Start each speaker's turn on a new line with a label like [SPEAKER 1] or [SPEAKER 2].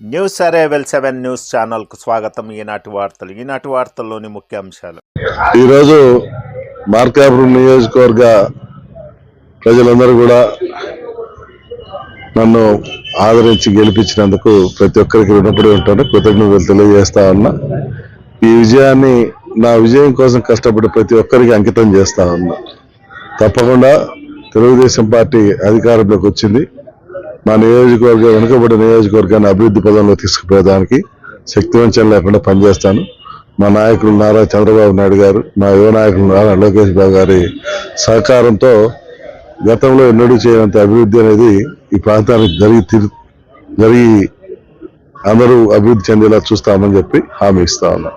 [SPEAKER 1] News అరేవెల్ seven news ఛానల్కు స్వాగతం. ఈనాటి వార్తలు. ఈనాటి వార్తల్లోని ముఖ్యాంశాలు
[SPEAKER 2] ఈరోజు మార్కాపురం నియోజకవర్గ ప్రజలందరూ కూడా నన్ను ఆదరించి గెలిపించినందుకు ప్రతి ఒక్కరికి రుణపడి ఉంటాను. కృతజ్ఞతలు తెలియజేస్తా ఉన్నా. ఈ విజయాన్ని నా విజయం కోసం కష్టపడి ప్రతి ఒక్కరికి అంకితం చేస్తా ఉన్నా. తప్పకుండా తెలుగుదేశం పార్టీ అధికారంలోకి వచ్చింది. మా నియోజకవర్గం వెనుకబడిన నియోజకవర్గాన్ని అభివృద్ధి పదంలో తీసుకుపోయేదానికి శక్తివంచన లేకుండా పనిచేస్తాను. మా నాయకులు నారా చంద్రబాబు నాయుడు గారు మా యువ నాయకులు నారా లోకేష్ బాబు గారి సహకారంతో గతంలో ఎన్నడూ చేయనంత అభివృద్ధి అనేది ఈ ప్రాంతానికి జరిగి జరిగి అందరూ అభివృద్ధి చెందేలా చూస్తామని చెప్పి హామీ ఇస్తా ఉన్నాం.